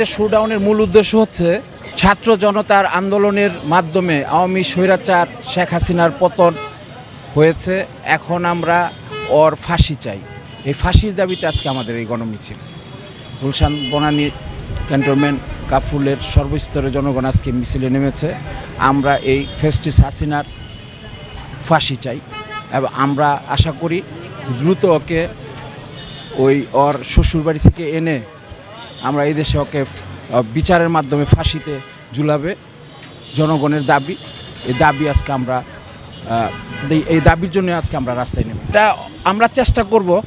আমাদের শোডাউনের মূল উদ্দেশ্য হচ্ছে ছাত্র জনতার আন্দোলনের মাধ্যমে আওয়ামী স্বৈরাচার শেখ হাসিনার পতন হয়েছে। এখন আমরা ওর ফাঁসি চাই। এই ফাঁসির দাবিতে আজকে আমাদের এই গণমিছিল। গুলশান বনানী ক্যান্টনমেন্ট কাফুলের সর্বস্তরে জনগণ আজকে মিছিলে নেমেছে। আমরা এই ফেস্টিস হাসিনার ফাঁসি চাই এবং আমরা আশা করি দ্রুত ওকে ওই ওর শ্বশুরবাড়ি থেকে এনে আমরা এই দেশে ওকে বিচারের মাধ্যমে ফাঁসিতে ঝুলাবে জনগণের দাবি। এই দাবি আজকে আমরা এই- দাবির জন্য আজকে আমরা রাস্তায় নেব। এটা আমরা চেষ্টা করব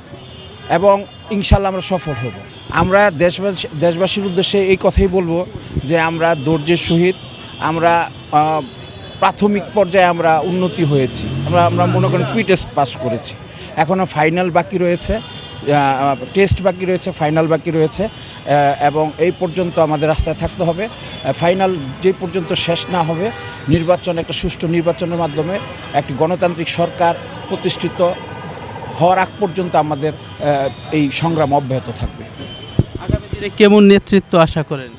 এবং ইনশাল্লাহ আমরা সফল হব। আমরা দেশবাসী, দেশবাসীর উদ্দেশ্যে এই কথাই বলব যে আমরা ধৈর্যের সহিত আমরা প্রাথমিক পর্যায়ে আমরা উন্নতি হয়েছি। আমরা আমরা মনে করেন টেস্ট পাস করেছি। এখনও ফাইনাল বাকি রয়েছে। টেস্ট বাকি রয়েছে ফাইনাল বাকি রয়েছে এবং এই পর্যন্ত আমাদের রাস্তায় থাকতে হবে। ফাইনাল যে পর্যন্ত শেষ না হবে নির্বাচন একটা সুষ্ঠু নির্বাচনের মাধ্যমে একটি গণতান্ত্রিক সরকার প্রতিষ্ঠিত হওয়ার আগ পর্যন্ত আমাদের এই সংগ্রাম অব্যাহত থাকবে। আগামী দিনে কেমন নেতৃত্ব আশা করেন?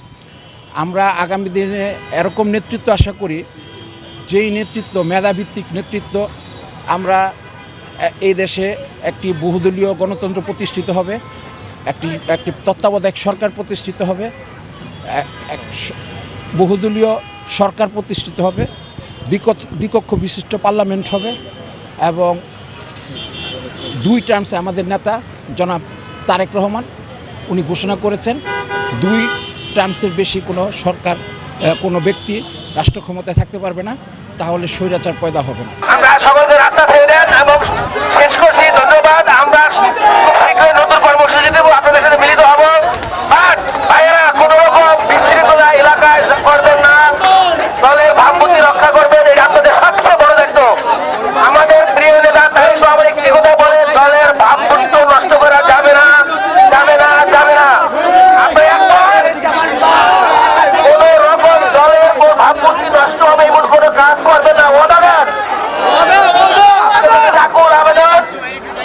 আমরা আগামী দিনে এরকম নেতৃত্ব আশা করি যেই নেতৃত্ব মেধাভিত্তিক নেতৃত্ব আমরা এই দেশে একটি বহুদলীয় গণতন্ত্র প্রতিষ্ঠিত হবে, একটি একটি তত্ত্বাবধায়ক সরকার প্রতিষ্ঠিত হবে এক বহুদলীয় সরকার প্রতিষ্ঠিত হবে দ্বিকক্ষ বিশিষ্ট পার্লামেন্ট হবে এবং দুই টার্মসে আমাদের নেতা জনাব তারেক রহমান, উনি ঘোষণা করেছেন, দুই টার্মসের বেশি কোনো সরকার কোনো ব্যক্তি রাষ্ট্র ক্ষমতায় থাকতে পারবে না, তাহলে স্বৈরাচার পয়দা হবে না। দেন এবং শেষ করছি। ধন্যবাদ। আমরা খুব শীঘ্রই নতুন কর্মসূচি দেবো আপনাদের সাথে মিলিত হব আর ভাইয়েরা কোন রকম বিশৃঙ্খলা এলাকায় করবেন না দলের ভাবমূর্তি রক্ষা করবেন এটা আপনাদের সবচেয়ে বড় দায়িত্ব আমাদের প্রিয় নেতা তারেক রহমান একটি কথা বলে দলের ভাবমূর্তি নষ্ট করা যাবে না যাবে না যাবে না আপনি একবার কোন রকম দলের ভাবমূর্তি নষ্ট হবে এমন কোনো কাজ করবেন না ওদা দেন ঠাকুর আবেদন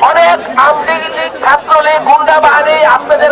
অনেক আওয়ামী লীগ ছাত্রলীগ গুন্ডা বাহিনী আপনাদের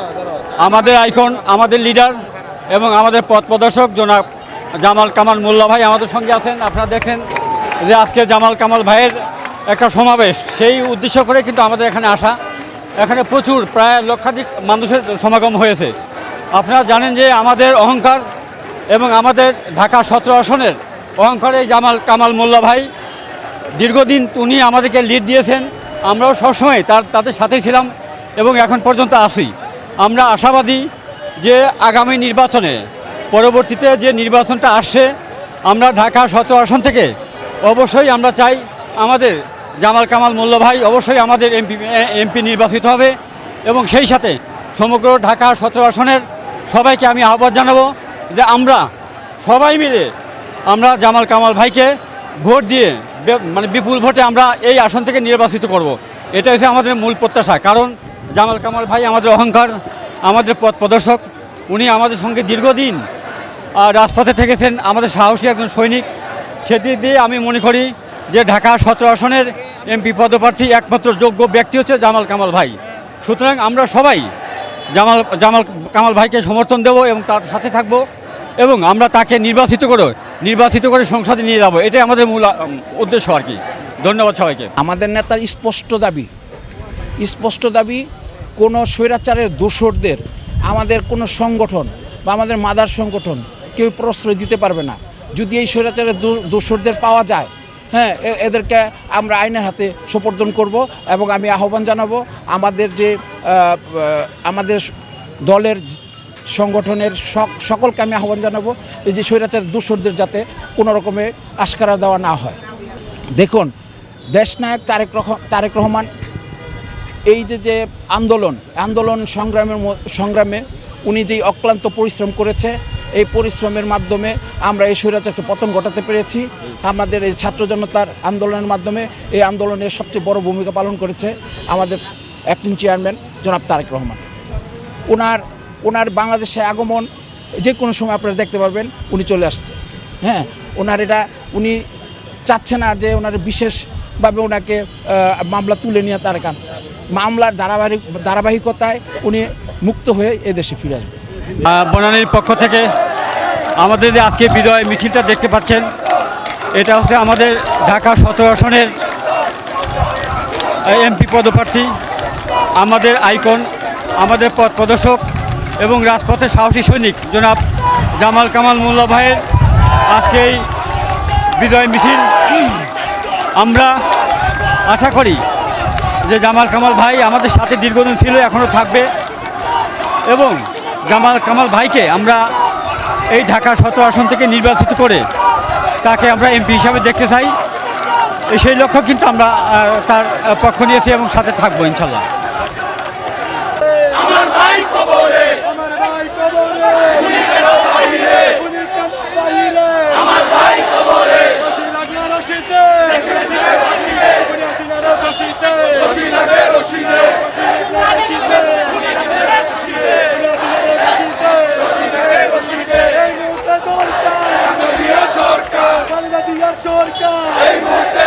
আমাদের আইকন, আমাদের লিডার এবং আমাদের পথ প্রদর্শক জনাব জামাল কামাল মোল্লা ভাই আমাদের সঙ্গে আছেন। আপনারা দেখছেন যে আজকে জামাল কামাল ভাইয়ের একটা সমাবেশ। সেই উদ্দেশ্য করে কিন্তু আমাদের এখানে আসা। এখানে প্রচুর, প্রায় লক্ষাধিক মানুষের সমাগম হয়েছে। আপনারা জানেন যে আমাদের অহংকার এবং আমাদের ঢাকা সতেরো আসনের অহংকারে জামাল কামাল মোল্লা ভাই দীর্ঘদিন উনি আমাদেরকে লিড দিয়েছেন। আমরাও সবসময় তার, তাদের সাথে ছিলাম এবং এখন পর্যন্ত আসি আমরা আশাবাদী যে আগামী নির্বাচনে, পরবর্তীতে যে নির্বাচনটা আসছে, আমরা ঢাকা সতেরো আসন থেকে অবশ্যই আমরা চাই আমাদের জামাল কামাল মোল্লা ভাই অবশ্যই আমাদের এমপি এমপি নির্বাচিত হবে এবং সেই সাথে সমগ্র ঢাকা সতেরো আসনের সবাইকে আমি আহ্বান জানাব যে আমরা সবাই মিলে আমরা জামাল কামাল ভাইকে ভোট দিয়ে মানে বিপুল ভোটে আমরা এই আসন থেকে নির্বাচিত করব। এটা হচ্ছে আমাদের মূল প্রত্যাশা কারণ জামাল কামাল ভাই আমাদের অহংকার, আমাদের পথ প্রদর্শক, উনি আমাদের সঙ্গে দীর্ঘদিন রাজপথে থেকেছেন, আমাদের সাহসী একজন সৈনিক। সেদিক দিয়ে আমি মনে করি যে ঢাকা সতেরো আসনের এমপি পদপ্রার্থী একমাত্র যোগ্য ব্যক্তি হচ্ছে জামাল কামাল ভাই। সুতরাং আমরা সবাই জামাল জামাল কামাল ভাইকে সমর্থন দেব এবং তার সাথে থাকব এবং আমরা তাকে নির্বাচিত করে নির্বাচিত করে সংসদে নিয়ে যাব। এটাই আমাদের মূল উদ্দেশ্য আর কি। ধন্যবাদ সবাইকে। আমাদের নেতার স্পষ্ট দাবি স্পষ্ট দাবি কোনো স্বৈরাচারের দোসরদের আমাদের কোনো সংগঠন বা আমাদের মাদার সংগঠন কেউ প্রশ্রয় দিতে পারবে না। যদি এই স্বৈরাচারের দো- দোসরদের পাওয়া যায় হ্যাঁ এদেরকে আমরা আইনের হাতে সোপর্দন করব এবং আমি আহ্বান জানাব আমাদের যে আমাদের দলের সংগঠনের সক- সকলকে আমি আহ্বান জানাব এই যে স্বৈরাচার দোসরদের যাতে কোনো রকমে আশকারা দেওয়া না হয়। দেখুন, দেশনায়ক তারেক রহ- তারেক রহমান এই যে যে আন্দোলন আন্দোলন সংগ্রামের সংগ্রামে উনি যেই অক্লান্ত পরিশ্রম করেছে, এই পরিশ্রমের মাধ্যমে আমরা এই স্বৈরাচারকে পতন ঘটাতে পেরেছি। আমাদের এই ছাত্র জনতার আন্দোলনের মাধ্যমে এই আন্দোলনের সবচেয়ে বড় ভূমিকা পালন করেছে আমাদের অ্যাক্টিং চেয়ারম্যান জনাব তারেক রহমান। ওনার ওনার বাংলাদেশে আগমন যে কোনো সময় আপনারা দেখতে পারবেন, উনি চলে আসছে। হ্যাঁ ওনার এটা, উনি চাচ্ছে না যে ওনার বিশেষভাবে ওনাকে মামলা তুলে নিয়ে তার কান। মামলার ধারাবাহিক ধারাবাহিকতায় উনি মুক্ত হয়ে এদেশে ফিরে আসবেন। বনানীর পক্ষ থেকে আমাদের যে আজকে বিজয় মিছিলটা দেখতে পাচ্ছেন, এটা হচ্ছে আমাদের ঢাকা সতেরো আসনের এমপি পদপ্রার্থী, আমাদের আইকন, আমাদের পথ প্রদর্শক এবং রাজপথের সাহসী সৈনিক, জনাব জামাল কামাল মোল্লা ভাইয়ের আজকে এই বিজয় মিছিল। আমরা আশা করি যে জামাল কামাল ভাই আমাদের সাথে দীর্ঘদিন ছিল এখনও থাকবে। এবং জামাল কামাল ভাইকে আমরা এই ঢাকা সতেরো আসন থেকে নির্বাচিত করে তাকে আমরা এমপি হিসাবে দেখতে চাই। সেই লক্ষ্য কিন্তু আমরা তার পক্ষ নিয়েছি এবং সাথে থাকব ইনশাল্লাহ আমার ভাই কবরে। আমার ভাই কবরে। সরকার এই মুহূর্তে